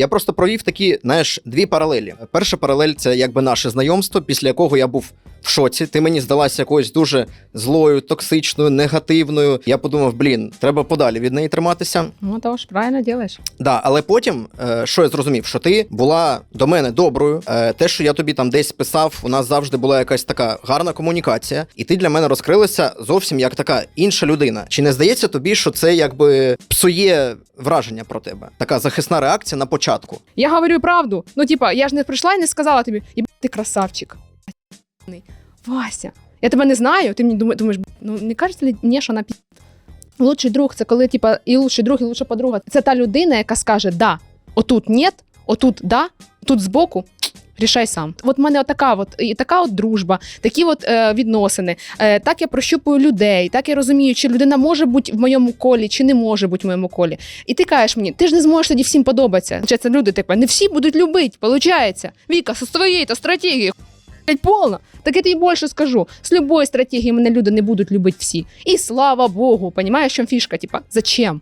Я просто провів такі, знаєш, дві паралелі. Перша паралель це якби наше знайомство, після якого я був в шоці. Ти мені здалася якоюсь дуже злою, токсичною, негативною. Я подумав, блін, треба подалі від неї триматися. Ну, то ж правильно робиш. Да, але потім, е, що я зрозумів, що ти була до мене доброю. Е, те, що я тобі там десь писав, у нас завжди була якась така гарна комунікація, і ти для мене розкрилася зовсім як така інша людина. Чи не здається тобі, що це якби псує враження про тебе? Така захисна реакція на початку. Я говорю правду. Ну, типа, я ж не прийшла і не сказала тобі, «Єб ти красавчик. Вася, я тебе не знаю, ти мені думаєш, ну не кажеться ли мені, що вона пі... Лучший друг це коли, типа, і лучший друг, і лучша подруга. Це та людина, яка скаже: да, отут ні, отут да, тут збоку. Рішай сам. От в мене отака от, і така от дружба, такі от е, відносини. Е, так я прощупую людей, так я розумію, чи людина може бути в моєму колі, чи не може бути в моєму колі. І ти кажеш мені, ти ж не зможеш тоді всім подобатися. Це люди типу, не всі будуть любити, виходить. Віка, з твоєї то стратегії блядь, полно. Так я тобі більше скажу. З любої стратегії мене люди не будуть любити всі. І слава Богу, понімаєш, чому фішка? Типа, зачем?